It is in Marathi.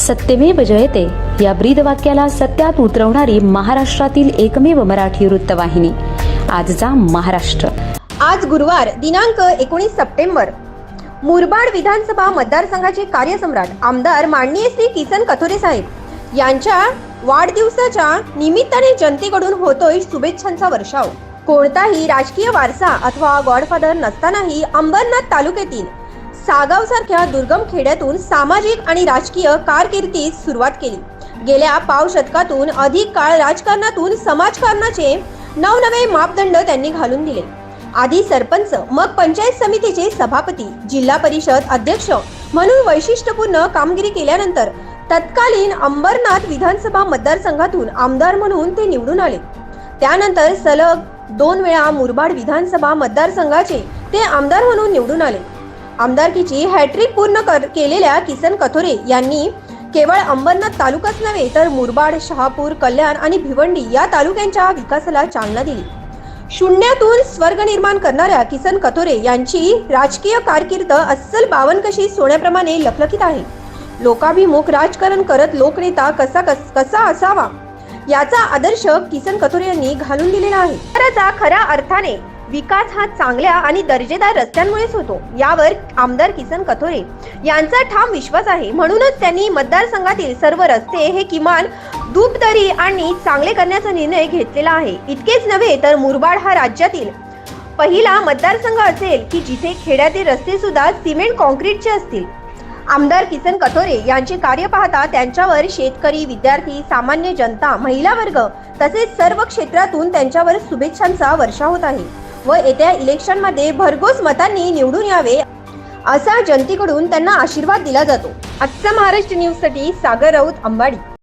सत्यमेव जयते. या ब्रीद वाक्याला सत्यात उतरवणारी महाराष्ट्रातील एकमेव मराठी वृत्तवाहिनी. आजचा महाराष्ट्र. आज गुरुवार दिनांक एकोणीस सप्टेंबर. मुरबाड विधानसभा मतदारसंघाचे कार्यसम्राट आमदार माननीय श्री किसन कथोरे साहेब यांच्या वाढदिवसाच्या निमित्ताने जनतेकडून होतोय शुभेच्छांचा वर्षाव. कोणताही राजकीय वारसा अथवा गॉडफादर नसतानाही अंबरनाथ तालुक्यातील सागाव सारख्या दुर्गम खेड्यातून सामाजिक आणि राजकीय कारकिर्दीस सुरुवात केली. गेल्या पाव शतकातून अधिक काळ राजकारणातून समाजकारणाचे नवनवे मापदंड त्यांनी घालून दिले. आधी सरपंच मग पंचायत समितीचे सभापती जिल्हा परिषद अध्यक्ष म्हणून वैशिष्ट्यपूर्ण कामगिरी केल्यानंतर तत्कालीन अंबरनाथ विधानसभा मतदारसंघातून आमदार म्हणून ते निवडून आले. त्यानंतर सलग दोन वेळा मुरबाड विधानसभा मतदारसंघाचे ते आमदार म्हणून निवडून आले. आमदारकीची हॅट्रिक पूर्ण कर केलेल्या किसन कथोरे यांनी केवळ अंबरनाथ तालुकाच नव्हे तर मुरबाड शहापूर कल्याण आणि भिवंडी या तालुक्यांच्या विकासाला चालना दिली. शून्यातून स्वर्ग निर्माण करणाऱ्या किसन कथोरे यांची राजकीय कारकीर्द अस्सल बावनकशी सोन्याप्रमाणे लखलखीत आहे. लोकाभिमुख राजकारण करत लोकनेता कसा कस- कसा असावा? याचा आदर्श किसन कथोरे यांनी घालून दिलेला आहे. खरा अर्थाने विकास हा चांगल्या आणि दर्जेदार रस्त्यांमुळेच होतो. यावर आमदार किसन कथोरे यांचा ठाम विश्वास आहे. म्हणूनच त्यांनी मतदारसंघातील सर्व रस्ते हे किमान दुपदरी आणि चांगले करण्याचा निर्णय घेतलेला आहे. इतकेच नव्हे तर मुरबाड हा राज्यातील पहिला मतदारसंघ असेल की जिथे खेड्यातील रस्ते सुद्धा सिमेंट कॉन्क्रीटचे असतील. आमदार किसन कथोरे यांचे कार्य पाहता त्यांच्यावर शेतकरी विद्यार्थी सामान्य जनता महिला वर्ग तसेच सर्व क्षेत्रातून त्यांच्यावर शुभेच्छांचा वर्षा होत आहे. व येत्या इलेक्शनमध्ये भरघोस मतांनी निवडून यावे असा जनतेकडून त्यांना आशीर्वाद दिला जातो. आजचा महाराष्ट्र न्यूजसाठी सागर राऊत अंबाडी.